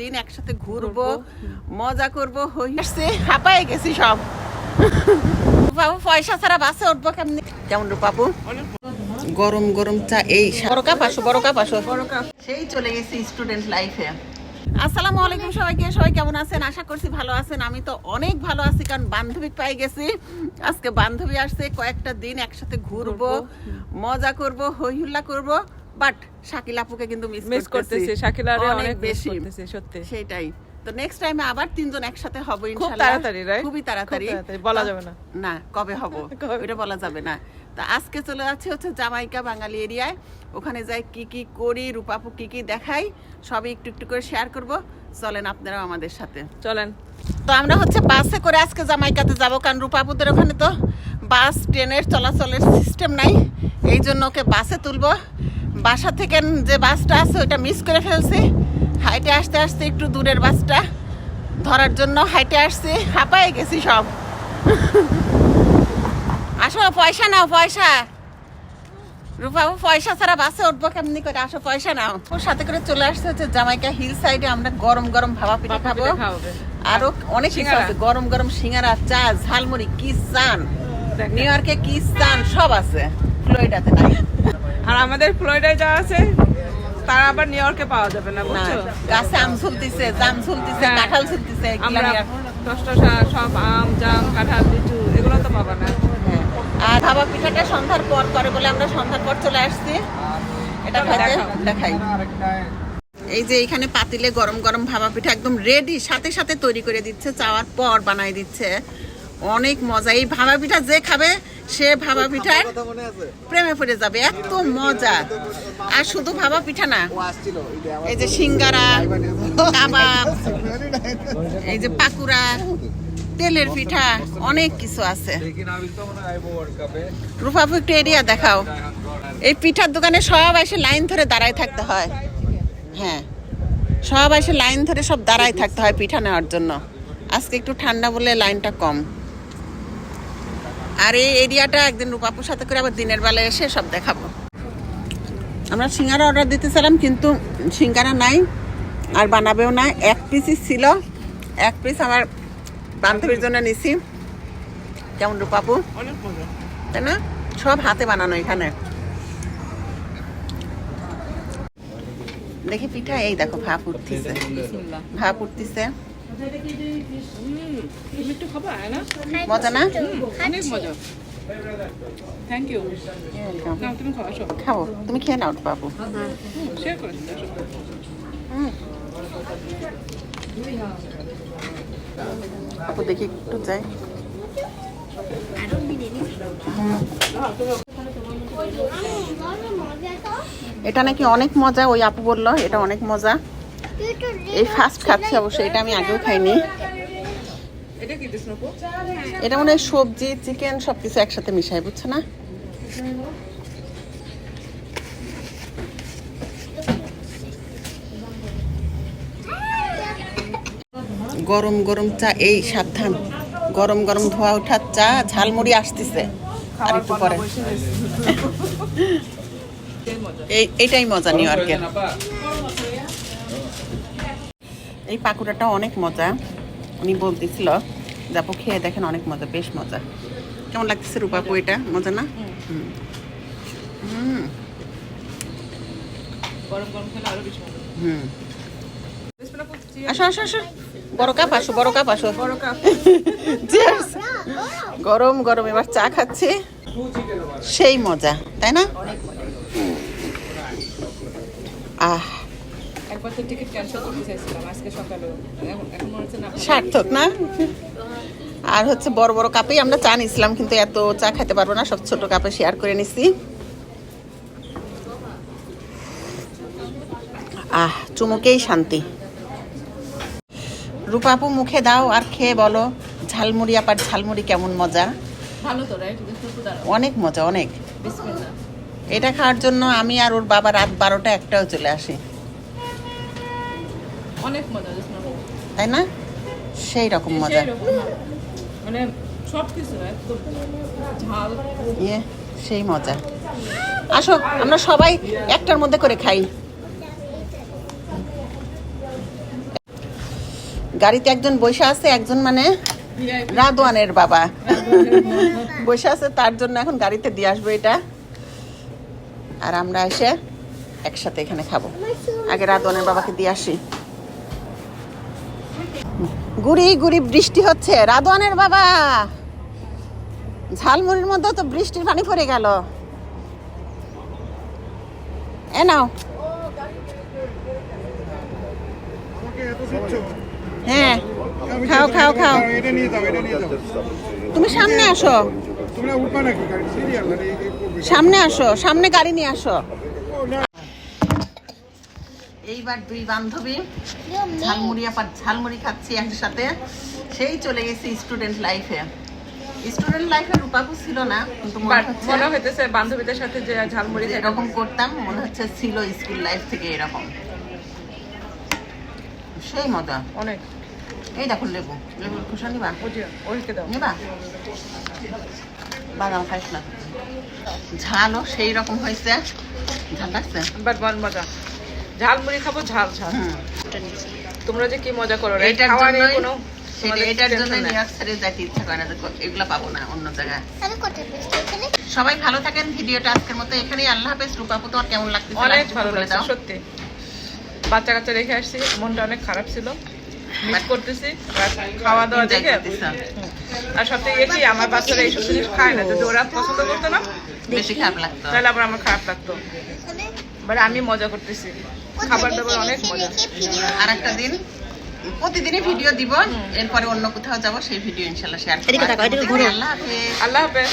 দিন একসাথে ঘুরবো মজা করব হই আসছে হাঁপাই গেছি সব। বাবু পয়সা ছাড়া বাসে উঠবো কেমনি? কেমন রূপাপু গরম গরম চা এই বড় কাপ আসো বড় কাপ আসো। সেই চলে গেছি স্টুডেন্ট লাইফে আসসালামু আলাইকুম সবাইকে সবাই কেমন আছেন? আশা করছি ভালো আছেন। আমি তো অনেক ভালো আছি কারণ বান্ধবী পাই গেছি। আজকে বান্ধবী আসছে কয়েকটা দিন একসাথে ঘুরবো মজা করব হই হুল্লা করব। বাট শাকিল আপুকে কিন্তু মিস করতেছি। শাকিলারে অনেক অনেক বেশি। সত্যি। সেটাই। তো নেক্সট টাইমে আবার তিনজন একসাথে হব খুব তাড়াতাড়ি রাইট খুবই তাড়াতাড়ি। বলা যাবে না। না কবে হব? এটা বলা যাবে না। তো আজকে চলে যাচ্ছি হচ্ছে জামাইকা বাঙালি এরিয়ায়। ওখানে যাই কি কি করি রূপাপু কি কি দেখাই সবই একটু একটু করে শেয়ার করব। চলেন আপনারাও আমাদের সাথে। চলেন। তো আমরা হচ্ছে বাসে করে আজকে জামাইকাতে যাব কারণ রূপাপুদের ওখানে তো বাস ট্রেনের চলাচলের সিস্টেম নাই। এই জন্য ওকে বাসে তুলবো। বাসা থেকে যে বাসটা আছে ওইটা মিস করে ফেলছি। হাইটে আসতে আসতে একটু দূরের বাসটা ধরার জন্য হাইটে আসছি। হাঁপাই গেছি সব। আসো পয়সা নাও পয়সা। রূপাবু পয়সা ছাড়া বাসে উঠবো কেমনি করে? আসো পয়সা নাও। ওর সাথে করে চলে আসছে হচ্ছে জামাইকা হিল সাইডে আমরা গরম গরম ভাবা পিঠা খাব। আরও অনেক কিছু। আছে। গরম গরম সিঙ্গারা চা ঝালমুড়ি কি চান নিউ ইয়র্কে কি চান সব আছে। ফ্লোরিডাতে নাই। আর আমাদের ফ্লোরিডায় যা আছে তারা আবার নিউ ইয়র্কে পাওয়া যাবে না বুঝছ? গাছে আম ঝুলতিছে জাম ঝুলতিছে হ্যাঁ। কাঁঠাল ঝুলতিছে আমরা সব আম জাম কাঁঠাল লিচু এগুলো তো পাবা না। হ্যাঁ। আর ভাবা পিঠাটা সন্ধ্যার পর করে বলে আমরা সন্ধ্যার পর চলে আসছি। এটা খাইতে দেখাই। এই যে এখানে পাতিলে গরম গরম ভাবা পিঠা একদম রেডি সাথে সাথে তৈরি করে দিচ্ছে চাওয়ার পর বানাই দিচ্ছে। অনেক মজা। এই ভাবা পিঠা যে খাবে সে ভাবা পিঠার প্রেমে পড়ে যাবে। এত মজা। আর শুধু ভাবা পিঠা না এই যে সিঙ্গারা কাবাব এই যে পাকুড়া তেলের পিঠা অনেক কিছু আছে। রূপাপু একটু এরিয়া দেখাও। এই পিঠার দোকানে সব এসে লাইন ধরে দাঁড়ায় থাকতে হয়। হ্যাঁ সব এসে লাইন ধরে সব দাঁড়ায় থাকতে হয় পিঠা নেওয়ার জন্য। আজকে একটু ঠান্ডা বলে লাইনটা কম। আর এই এরিয়াটা একদিন রূপাপুর সাথে করে আবার দিনের বেলা এসে সব দেখাবো। আমরা সিঙ্গারা অর্ডার দিতেছিলাম কিন্তু সিঙ্গারা নাই আর বানাবেও না এক পিসই ছিল এক পিস আমার বান্ধবীর জন্য নিছি। কেমন রূপাপু? তাই না? সব হাতে বানানো এখানে। দেখি পিঠা এই দেখো ভাপ উঠতেছে। ভাপ উঠতেছে। একটু খাবা না? মজা। না অনেক মজা থ্যাংক ইউ না তুমি খাও আসো। খাব তুমি খেয়ে নাও বাবু। শেয়ার করে আপু দেখি একটু যাই। এটা নাকি অনেক মজা ওই আপু বলল এটা অনেক মজা। এই ফার্স্ট খাচ্ছি অবশ্যই এটা আমি আগেও খাইনি। এটা মনে হয় সবজি চিকেন সবকিছু একসাথে মিশাই বুঝছ না? গরম গরম চা এই সাবধান। গরম গরম ধোয়া ওঠার চা ঝালমুড়ি আসতেছে। আর একটু পরে। এই এইটাই মজা নিউ ইয়র্কের। এই পাকুড়াটা অনেক মজা। উনি বলতেছিল যাব খেয়ে দেখেন অনেক মজা বেশ মজা। কেমন লাগতেছে রূপাপু এটা? মজা না? হুম। হুম। গরম গরম খেলে আরও বেশি মজা। হুম। আসো আসো আসো। বড় কাপ আসো বড় কাপ আসো। বড় কাপ। গরম গরম এবার চা খাচ্ছি। সেই মজা তাই না? আহ। একবার তো টিকিট ক্যান্সেল করতে চাইছিলাম। আজকে সকালে এখন মনে হচ্ছে না সার্থক না? আর হচ্ছে বড় বড় কাপেই আমরা চা নিছিলাম কিন্তু এত চা খেতে পারব না সব ছোট কাপে শেয়ার করে নিছি। আহ চুমুকেই শান্তি। রূপাপু মুখে দাও আর খেয়ে বলো ঝালমুড়ি আপার ঝালমুড়ি কেমন মজা? ভালো তো রাইট অনেক মজা অনেক। এটা খাওয়ার জন্য আমি আর ওর বাবা রাত বারোটা একটাও চলে আসি। অনেক মজা তাই না? সেই রকম মজা। মানে সব কিছু ঝাল। ইয়ে সেই মজা। আসো আমরা সবাই একটার মধ্যে করে খাই। গাড়িতে একজন বসে আছে একজন মানে রাদওয়ানের বাবা। বসে আছে তার জন্য এখন গাড়িতে দিয়ে আসব এটা। আর আমরা এসে একসাথে এখানে খাব। আগে রাদওয়ানের বাবাকে দিয়ে আসি। গুড়ি গুড়ি বৃষ্টি হচ্ছে। রাদওয়ানের বাবা! ঝালমুড়ির মধ্যে তো বৃষ্টির পানি পড়ে গেল। এ নাও। হ্যাঁ খাও খাও খাও। তুমি সামনে আসো। মানে। সামনে আসো সামনে গাড়ি নিয়ে আসো। এইবার দুই বান্ধবী ঝালমুড়ি আপার ঝালমুড়ি খাচ্ছি একসাথে। সেই চলে গেছি স্টুডেন্ট লাইফে স্টুডেন্ট লাইফে রূপাকু ছিল না কিন্তু মনে হইতেছে বান্ধবীদের সাথে যে ঝালমুড়ি এরকম করতাম মনে হচ্ছে ছিল স্কুল লাইফ থেকে এরকম। সেই মজা। অনেক। এই দেখো লেবু। লেবুর খোসা নিবা? বুঝিও ওইকে দাও। নিবা? বাদাম খাইস না। ঝালও সেই রকম হয়েছে। ঝাল লাগছে? বাট মজা। ঝালমুড়ি খাব ঝাল ঝাল। তোমরা যে কি মজা করো কোনো এটার জন্য নিউ ইয়র্ক ছেড়ে যেতে ইচ্ছা করে না এগুলো পাবো না অন্য জায়গায়। আমি কোথায় পেয়েছি এখানে? সবাই ভালো থাকেন ভিডিওটা আজকের মতো এখানেই। আল্লাহ হাফেজ রূপাপু তোমার কেমন লাগতেছে? অনেক ভালো লাগছে সত্যি। বাচ্চা কাচ্চা রেখে আসছি মনটা অনেক খারাপ ছিল। মিস করতেছি খাওয়া দাওয়া দেখে। আর সবথেকে কি আমার বাচ্চারা এইসব জিনিস খায় না যদি ওরা পছন্দ করতো না বেশি খারাপ লাগতো। তাহলে আবার আমার খারাপ লাগতো। বাট আমি মজা করতেছি। খাবার দাবার অনেক মজা। আর একটা দিন প্রতিদিনই ভিডিও দিব এরপরে অন্য কোথাও যাব সেই ভিডিও ইনশাল্লাহ শেয়ার করব। আল্লাহ হাফেজ। আল্লাহ হাফেজ।